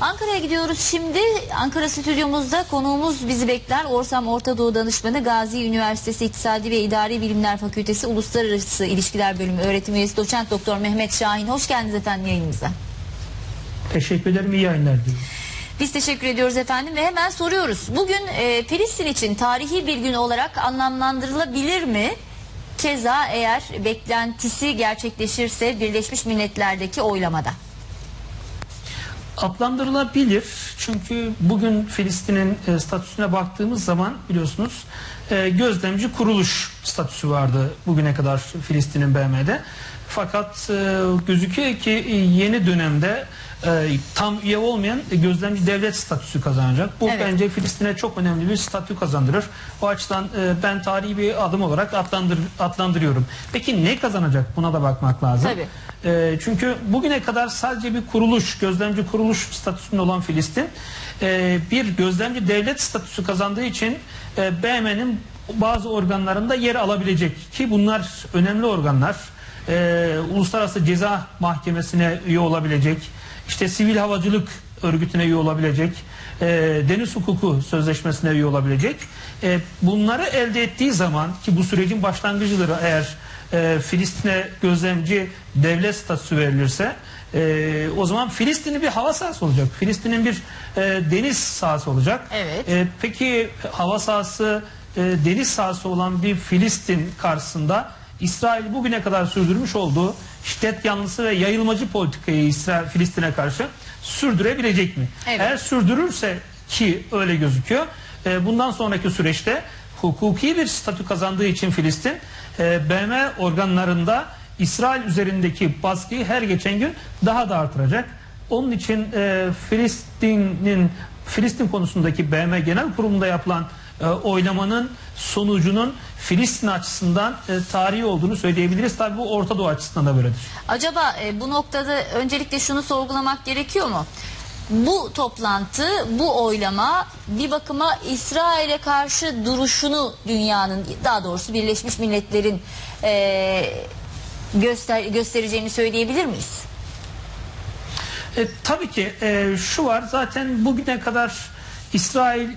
Ankara'ya gidiyoruz şimdi. Ankara stüdyomuzda konuğumuz bizi bekler. Orsam Orta Doğu Danışmanı Gazi Üniversitesi İktisadi ve İdari Bilimler Fakültesi Uluslararası İlişkiler Bölümü öğretim üyesi doçent doktor Mehmet Şahin. Hoş geldiniz efendim yayınımıza. Teşekkür ederim. iyi yayınlar diliyorum. Biz teşekkür ediyoruz efendim ve hemen soruyoruz. Bugün e, Filistin için tarihi bir gün olarak anlamlandırılabilir mi? Keza eğer beklentisi gerçekleşirse Birleşmiş Milletler'deki oylamada. Adlandırılabilir çünkü bugün Filistin'in e, statüsüne baktığımız zaman biliyorsunuz e, gözlemci kuruluş statüsü vardı bugüne kadar Filistin'in BM'de. Fakat e, gözüküyor ki e, yeni dönemde e, tam üye olmayan e, gözlemci devlet statüsü kazanacak. Bu Evet. bence Filistin'e çok önemli bir statü kazandırır. O açıdan e, ben tarihi bir adım olarak adlandır, adlandırıyorum. Peki ne kazanacak? Buna da bakmak lazım. Tabii. E, çünkü bugüne kadar sadece bir kuruluş, gözlemci kuruluş statüsünde olan Filistin e, bir gözlemci devlet statüsü kazandığı için e, BM'nin bazı organlarında yer alabilecek ki bunlar önemli organlar. E, Uluslararası Ceza Mahkemesi'ne üye olabilecek, işte sivil havacılık örgütüne üye olabilecek, e, deniz hukuku sözleşmesine üye olabilecek. E, bunları elde ettiği zaman ki bu sürecin başlangıcıdır eğer e, Filistin'e gözlemci devlet statüsü verilirse e, o zaman Filistin'in bir hava sahası olacak. Filistin'in bir e, deniz sahası olacak. Evet. E, peki hava sahası, e, deniz sahası olan bir Filistin karşısında İsrail bugüne kadar sürdürmüş olduğu şiddet yanlısı ve yayılmacı politikayı İsrail Filistin'e karşı sürdürebilecek mi? Evet. Eğer sürdürürse ki öyle gözüküyor. e, bundan sonraki süreçte hukuki bir statü kazandığı için Filistin e, BM organlarında İsrail üzerindeki baskıyı her geçen gün daha da artıracak. Onun için e, Filistin'in Filistin konusundaki BM Genel Kurulu'nda yapılan e, oylamanın sonucunun Filistin açısından e, tarihi olduğunu söyleyebiliriz. Tabi bu Orta Doğu açısından da böyledir. Acaba e, bu noktada öncelikle şunu sorgulamak gerekiyor mu? Bu toplantı, bu oylama bir bakıma İsrail'e karşı duruşunu dünyanın, daha doğrusu Birleşmiş Milletler'in e, göster göstereceğini söyleyebilir miyiz? E, tabii ki e, şu var zaten bugüne kadar İsrail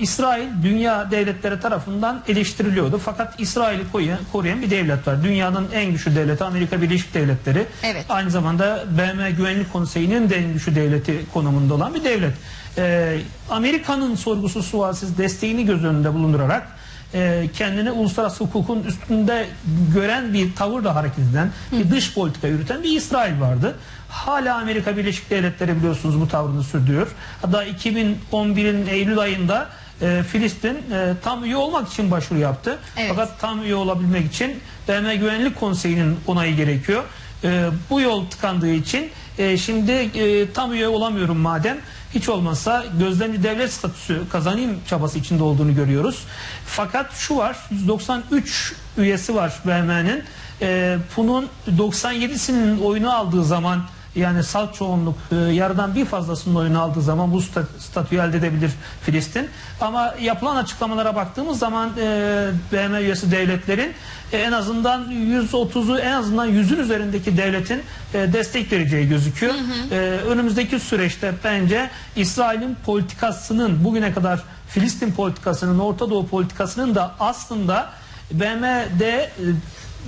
İsrail dünya devletleri tarafından eleştiriliyordu. Fakat İsrail'i koruyan, koruyan bir devlet var. Dünyanın en güçlü devleti Amerika Birleşik Devletleri. Evet. Aynı zamanda BM Güvenlik Konseyi'nin de en güçlü devleti konumunda olan bir devlet. E, Amerika'nın sorgusu sualsiz desteğini göz önünde bulundurarak e, kendini uluslararası hukukun üstünde gören bir tavırla hareket eden, bir dış politika yürüten bir İsrail vardı. Hala Amerika Birleşik Devletleri biliyorsunuz bu tavrını sürdürüyor. Hatta 2011'in Eylül ayında e, Filistin e, tam üye olmak için başvuru yaptı. Evet. Fakat tam üye olabilmek için BM Güvenlik Konseyi'nin onayı gerekiyor. E, bu yol tıkandığı için e, şimdi e, tam üye olamıyorum madem hiç olmazsa gözlemci devlet statüsü kazanayım çabası içinde olduğunu görüyoruz. Fakat şu var 193 üyesi var BM'nin. E, bunun 97'sinin oyunu aldığı zaman yani salt çoğunluk e, yarıdan bir fazlasının oyunu aldığı zaman bu stat- statüyü elde edebilir Filistin. Ama yapılan açıklamalara baktığımız zaman e, BM üyesi devletlerin e, en azından 130'u en azından 100'ün üzerindeki devletin e, destek vereceği gözüküyor. E, önümüzdeki süreçte bence İsrail'in politikasının bugüne kadar Filistin politikasının, Orta Doğu politikasının da aslında BM'de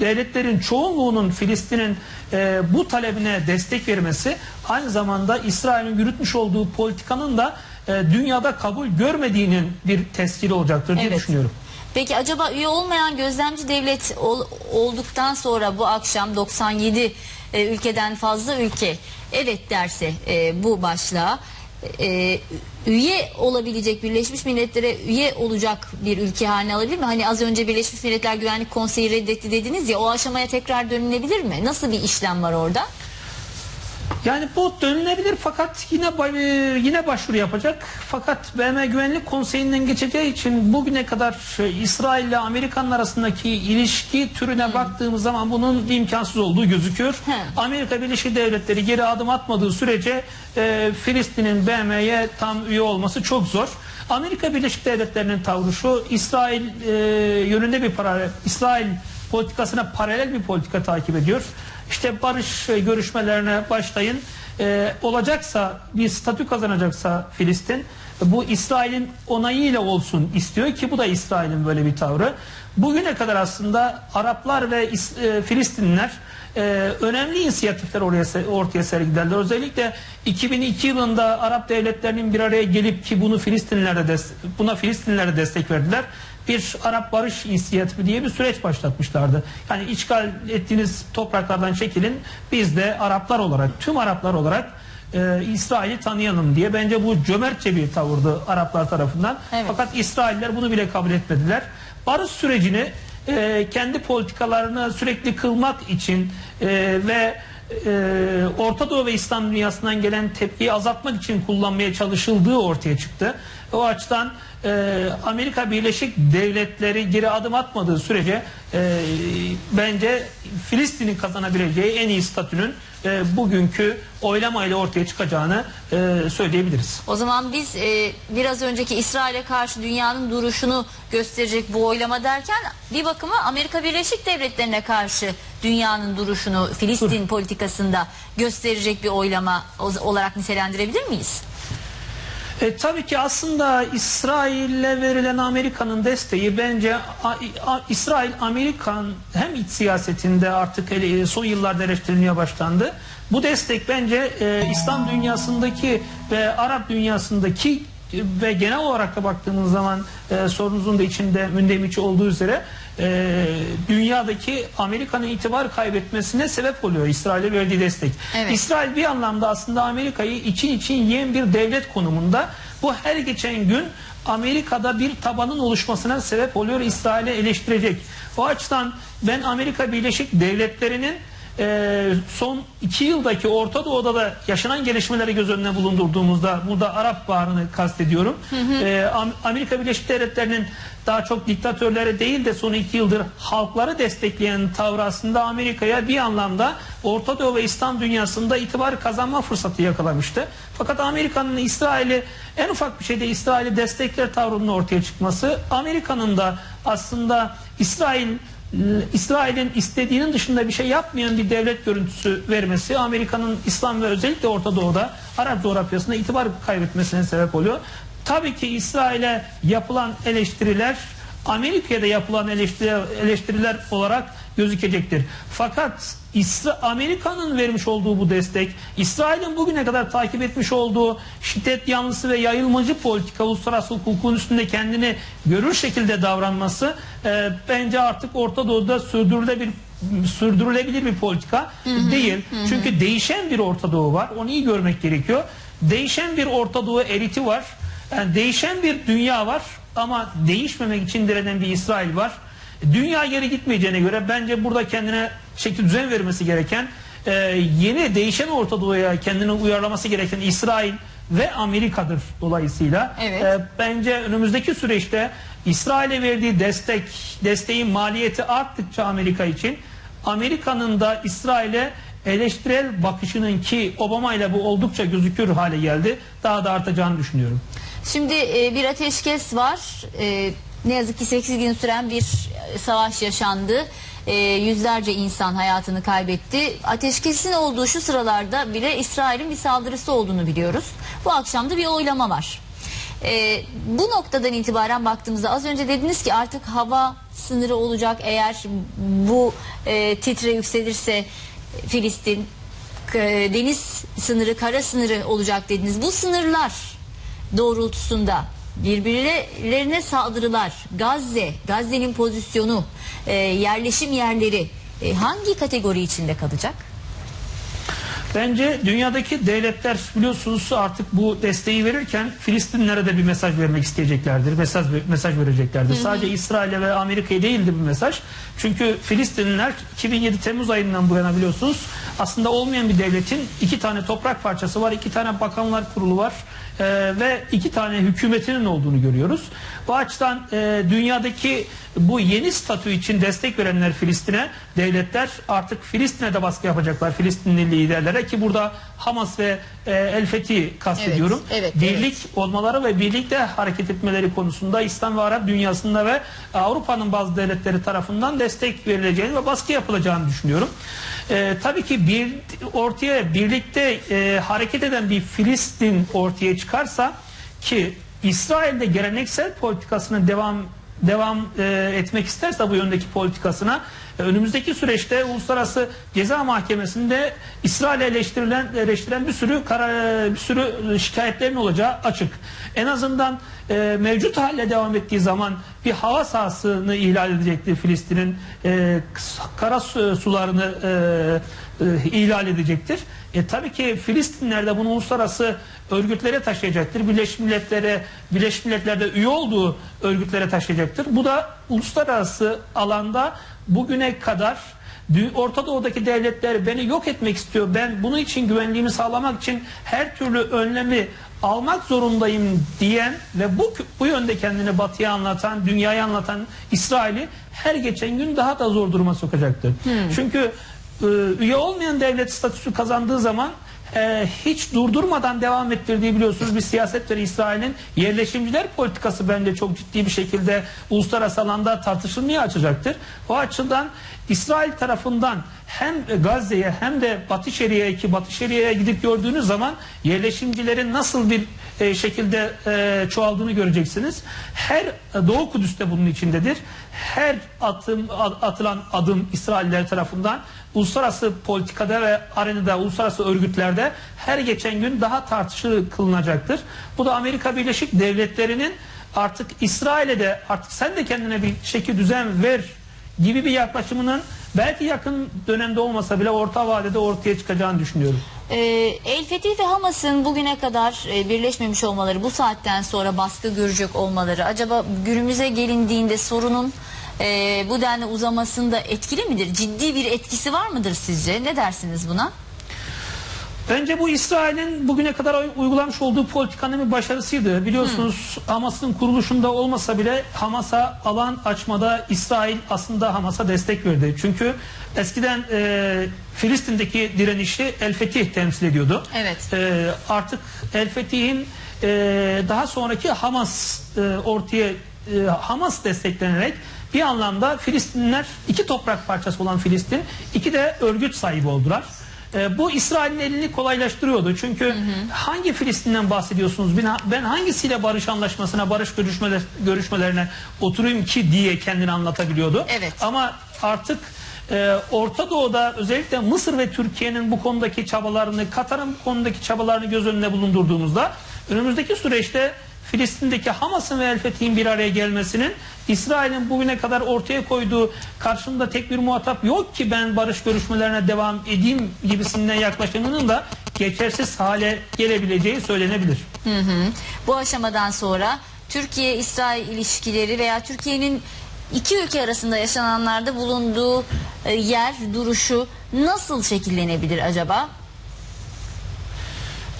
devletlerin çoğunluğunun Filistin'in e, bu talebine destek vermesi aynı zamanda İsrail'in yürütmüş olduğu politikanın da e, dünyada kabul görmediğinin bir teskili olacaktır diye Evet. düşünüyorum. Peki acaba üye olmayan gözlemci devlet ol- olduktan sonra bu akşam 97 e, ülkeden fazla ülke evet derse e, bu başlığa e, üye olabilecek Birleşmiş Milletler'e üye olacak bir ülke haline alabilir mi? Hani az önce Birleşmiş Milletler Güvenlik Konseyi reddetti dediniz ya o aşamaya tekrar dönülebilir mi? Nasıl bir işlem var orada? Yani bu dönülebilir fakat yine e, yine başvuru yapacak. Fakat BM Güvenlik Konseyi'nden geçeceği için bugüne kadar e, İsrail ile Amerika'nın arasındaki ilişki türüne baktığımız zaman bunun imkansız olduğu gözüküyor. Amerika Birleşik Devletleri geri adım atmadığı sürece e, Filistin'in BM'ye tam üye olması çok zor. Amerika Birleşik Devletleri'nin tavrı şu İsrail e, yönünde bir paralel İsrail politikasına paralel bir politika takip ediyor. İşte barış e, görüşmelerine başlayın. E, olacaksa bir statü kazanacaksa Filistin bu İsrail'in onayıyla olsun istiyor ki bu da İsrail'in böyle bir tavrı. Bugüne kadar aslında Araplar ve İs- e, önemli inisiyatifler oraya ortaya sergilerler. Özellikle 2002 yılında Arap devletlerinin bir araya gelip ki bunu Filistinlilere des- buna Filistinlilere destek verdiler. Bir Arap Barış İnisiyatifi diye bir süreç başlatmışlardı. Yani işgal ettiğiniz topraklardan çekilin. Biz de Araplar olarak, tüm Araplar olarak e, İsrail'i tanıyalım diye. Bence bu cömertçe bir tavırdı Araplar tarafından. Evet. Fakat İsrailler bunu bile kabul etmediler. Barış sürecini e, kendi politikalarını sürekli kılmak için e, ve e, Orta Doğu ve İslam dünyasından gelen tepkiyi azaltmak için kullanmaya çalışıldığı ortaya çıktı. O açıdan e, Amerika Birleşik Devletleri geri adım atmadığı sürece e, bence Filistin'in kazanabileceği en iyi statünün e, bugünkü oylamayla ortaya çıkacağını e, söyleyebiliriz. O zaman biz e, biraz önceki İsrail'e karşı dünyanın duruşunu gösterecek bu oylama derken bir bakıma Amerika Birleşik Devletleri'ne karşı dünyanın duruşunu Filistin politikasında gösterecek bir oylama olarak nitelendirebilir miyiz? E, tabii ki aslında İsrail'e verilen Amerika'nın desteği bence a, a- İsrail Amerikan hem iç siyasetinde artık ele- son yıllarda eleştirilmeye başlandı. Bu destek bence e, İslam dünyasındaki ve Arap dünyasındaki e, ve genel olarak da baktığımız zaman e, sorunuzun da içinde mündemiç olduğu üzere e, dünyadaki Amerika'nın itibar kaybetmesine sebep oluyor İsrail'e verdiği destek. Evet. İsrail bir anlamda aslında Amerika'yı için için yiyen bir devlet konumunda. Bu her geçen gün Amerika'da bir tabanın oluşmasına sebep oluyor. İsrail'e eleştirecek. O açıdan ben Amerika Birleşik Devletleri'nin e, son iki yıldaki Orta Doğu'da da yaşanan gelişmeleri göz önüne bulundurduğumuzda burada Arap Baharı'nı kastediyorum. E, Am- Amerika Birleşik Devletleri'nin daha çok diktatörleri değil de son iki yıldır halkları destekleyen tavrı aslında Amerika'ya bir anlamda Orta Doğu ve İslam dünyasında itibar kazanma fırsatı yakalamıştı. Fakat Amerika'nın İsrail'i en ufak bir şeyde İsrail'i destekler tavrının ortaya çıkması Amerika'nın da aslında İsrail İsrail'in istediğinin dışında bir şey yapmayan bir devlet görüntüsü vermesi Amerika'nın İslam ve özellikle Orta Doğu'da Arap coğrafyasında itibar kaybetmesine sebep oluyor. Tabii ki İsrail'e yapılan eleştiriler Amerika'ya da yapılan eleştiriler olarak gözükecektir. Fakat İsra Amerika'nın vermiş olduğu bu destek, İsrail'in bugüne kadar takip etmiş olduğu şiddet yanlısı ve yayılmacı politika, uluslararası hukukun üstünde kendini görür şekilde davranması e, bence artık Orta Doğu'da sürdürülebilir sürdürülebilir bir politika değil. Çünkü değişen bir Orta Doğu var. Onu iyi görmek gerekiyor. Değişen bir Orta Doğu eliti var. Yani değişen bir dünya var ama değişmemek için direnen bir İsrail var. Dünya geri gitmeyeceğine göre bence burada kendine şekil düzen vermesi gereken e, yeni değişen Orta Doğu'ya kendini uyarlaması gereken İsrail ve Amerika'dır dolayısıyla. Evet. E, bence önümüzdeki süreçte İsrail'e verdiği destek, desteğin maliyeti arttıkça Amerika için Amerika'nın da İsrail'e eleştirel bakışının ki Obama ile bu oldukça gözükür hale geldi. Daha da artacağını düşünüyorum. Şimdi e, bir ateşkes var. E, ne yazık ki 8 gün süren bir e, savaş yaşandı. E, yüzlerce insan hayatını kaybetti. Ateşkesin olduğu şu sıralarda bile İsrail'in bir saldırısı olduğunu biliyoruz. Bu akşam da bir oylama var. E, bu noktadan itibaren baktığımızda az önce dediniz ki artık hava sınırı olacak eğer bu e, titre yükselirse Filistin e, deniz sınırı, kara sınırı olacak dediniz. Bu sınırlar doğrultusunda birbirlerine saldırılar, Gazze, Gazze'nin pozisyonu, e, yerleşim yerleri e, hangi kategori içinde kalacak? Bence dünyadaki devletler biliyorsunuz artık bu desteği verirken Filistinlere de bir mesaj vermek isteyeceklerdir. Mesaj mesaj vereceklerdir. Sadece İsrail'e ve Amerika'ya değildi bu mesaj. Çünkü Filistinliler 2007 Temmuz ayından bu yana biliyorsunuz aslında olmayan bir devletin iki tane toprak parçası var, iki tane bakanlar kurulu var e, ve iki tane hükümetinin olduğunu görüyoruz. Bu açıdan e, dünyadaki bu yeni statü için destek verenler Filistin'e devletler artık Filistin'e de baskı yapacaklar Filistinli liderlere ki burada Hamas ve e, El Fethi kastediyorum. Evet, evet, birlik olmaları ve birlikte hareket etmeleri konusunda İslam ve Arap dünyasında ve Avrupa'nın bazı devletleri tarafından destek verileceğini ve baskı yapılacağını düşünüyorum. E, tabii ki bir ortaya birlikte e, hareket eden bir Filistin ortaya çıkarsa ki İsrail'de geleneksel politikasının devam devam e, etmek isterse bu yöndeki politikasına e, önümüzdeki süreçte uluslararası ceza mahkemesinde İsrail'e eleştirilen eleştiren bir sürü kara, bir sürü şikayetlerin olacağı açık. En azından e, mevcut halle devam ettiği zaman bir hava sahasını ihlal edecektir Filistin'in e, kara su- sularını e, e, ihlal edecektir. E, tabii ki Filistinler de bunu uluslararası örgütlere taşıyacaktır. Birleşmiş Milletler'e, Birleşmiş Milletler'de üye olduğu örgütlere taşıyacaktır. Bu da uluslararası alanda bugüne kadar Orta Doğu'daki devletler beni yok etmek istiyor. Ben bunun için güvenliğimi sağlamak için her türlü önlemi almak zorundayım diyen ve bu bu yönde kendini batıya anlatan, dünyaya anlatan İsrail'i her geçen gün daha da zor duruma sokacaktır. Çünkü e, üye olmayan devlet statüsü kazandığı zaman e, hiç durdurmadan devam ettirdiği biliyorsunuz bir siyaset var İsrail'in yerleşimciler politikası bence çok ciddi bir şekilde uluslararası alanda tartışılmaya açacaktır. O açıdan İsrail tarafından hem Gazze'ye hem de Batı Şeria'ya ki Batı Şeria'ya gidip gördüğünüz zaman yerleşimcilerin nasıl bir e, şekilde e, çoğaldığını göreceksiniz. Her Doğu Kudüs'te bunun içindedir. Her atım at- atılan adım İsrailler tarafından uluslararası politikada ve arenada, uluslararası örgütlerde her geçen gün daha tartışılır kılınacaktır. Bu da Amerika Birleşik Devletleri'nin artık İsrail'e de artık sen de kendine bir şekil düzen ver gibi bir yaklaşımının belki yakın dönemde olmasa bile orta vadede ortaya çıkacağını düşünüyorum. Ee, El Fethi ve Hamas'ın bugüne kadar e, birleşmemiş olmaları, bu saatten sonra baskı görecek olmaları, acaba günümüze gelindiğinde sorunun e, bu denli uzamasında etkili midir? Ciddi bir etkisi var mıdır sizce? Ne dersiniz buna? Bence bu İsrail'in bugüne kadar uygulamış olduğu politikanın bir başarısıydı. Biliyorsunuz Hamas'ın kuruluşunda olmasa bile Hamas'a alan açmada İsrail aslında Hamas'a destek verdi. Çünkü eskiden e, Filistin'deki direnişi El Fetih temsil ediyordu. Evet. E, artık El Fetih'in e, daha sonraki Hamas e, ortaya e, Hamas desteklenerek bir anlamda Filistinliler iki toprak parçası olan Filistin iki de örgüt sahibi oldular. E, bu İsrail'in elini kolaylaştırıyordu. Çünkü hangi Filistin'den bahsediyorsunuz? Ben, ben hangisiyle barış anlaşmasına, barış görüşmeler, görüşmelerine oturayım ki diye kendini anlatabiliyordu. Evet. Ama artık e, Orta Doğu'da özellikle Mısır ve Türkiye'nin bu konudaki çabalarını, Katar'ın bu konudaki çabalarını göz önüne bulundurduğumuzda önümüzdeki süreçte Filistin'deki Hamas'ın ve El Fethi'nin bir araya gelmesinin İsrail'in bugüne kadar ortaya koyduğu karşımda tek bir muhatap yok ki ben barış görüşmelerine devam edeyim gibisinden yaklaşımının da geçersiz hale gelebileceği söylenebilir. Hı hı. Bu aşamadan sonra Türkiye-İsrail ilişkileri veya Türkiye'nin iki ülke arasında yaşananlarda bulunduğu e, yer, duruşu nasıl şekillenebilir acaba?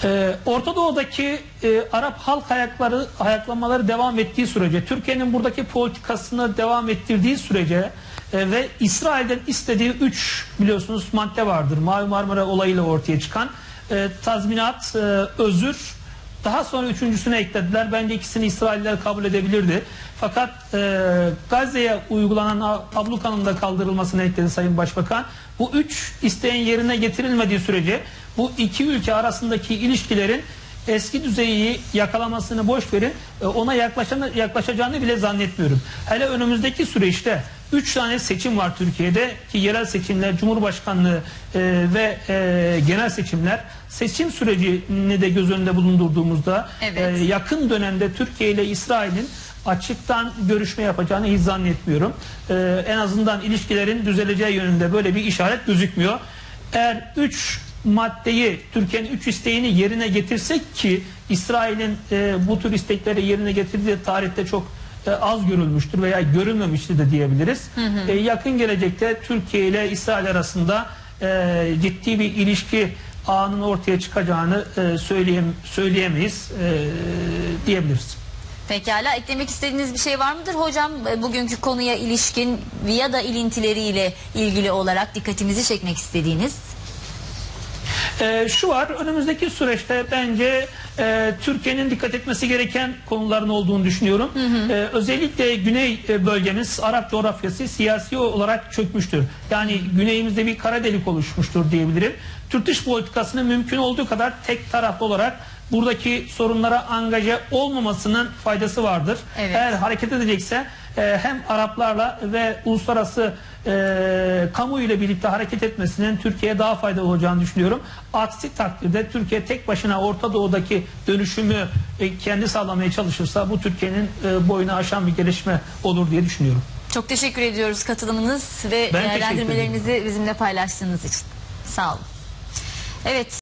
Ee, Orta Doğu'daki e, Arap halk ayakları ayaklamaları devam ettiği sürece, Türkiye'nin buradaki politikasını devam ettirdiği sürece e, ve İsrail'den istediği 3 biliyorsunuz madde vardır. Mavi Marmara olayıyla ortaya çıkan e, tazminat, e, özür, daha sonra üçüncüsüne eklediler. Bence ikisini İsrailler kabul edebilirdi. Fakat e, Gazze'ye uygulanan ablukanın da kaldırılmasını ekledi Sayın Başbakan. Bu üç isteğin yerine getirilmediği sürece bu iki ülke arasındaki ilişkilerin eski düzeyi yakalamasını boş verin e, ona yaklaşan, yaklaşacağını bile zannetmiyorum. Hele önümüzdeki süreçte 3 tane seçim var Türkiye'de ki yerel seçimler, Cumhurbaşkanlığı e, ve e, genel seçimler seçim sürecini de göz önünde bulundurduğumuzda Evet. e, yakın dönemde Türkiye ile İsrail'in açıktan görüşme yapacağını hiç zannetmiyorum. E, en azından ilişkilerin düzeleceği yönünde böyle bir işaret gözükmüyor. Eğer 3 maddeyi Türkiye'nin 3 isteğini yerine getirsek ki İsrail'in e, bu tür istekleri yerine getirdiği tarihte çok e, az görülmüştür veya görülmemişti de diyebiliriz. E, yakın gelecekte Türkiye ile İsrail arasında e, ciddi bir ilişki ağının ortaya çıkacağını e, söyleyem söyleyemeyiz e, diyebiliriz. Pekala eklemek istediğiniz bir şey var mıdır hocam e, bugünkü konuya ilişkin ya da ilintileriyle ilgili olarak dikkatimizi çekmek istediğiniz? Ee, şu var önümüzdeki süreçte bence e, Türkiye'nin dikkat etmesi gereken konuların olduğunu düşünüyorum. Ee, özellikle güney e, bölgemiz Arap coğrafyası siyasi olarak çökmüştür. Yani güneyimizde bir kara delik oluşmuştur diyebilirim. Türk dış politikasının mümkün olduğu kadar tek taraflı olarak buradaki sorunlara angaje olmamasının faydası vardır. Evet. Eğer hareket edecekse e, hem Araplarla ve uluslararası e, kamu ile birlikte hareket etmesinin Türkiye'ye daha faydalı olacağını düşünüyorum. Aksi takdirde Türkiye tek başına Orta Doğu'daki dönüşümü e, kendi sağlamaya çalışırsa bu Türkiye'nin e, boyunu aşan bir gelişme olur diye düşünüyorum. Çok teşekkür ediyoruz katılımınız ve Ben değerlendirmelerinizi bizimle paylaştığınız için. Sağ olun. Evet.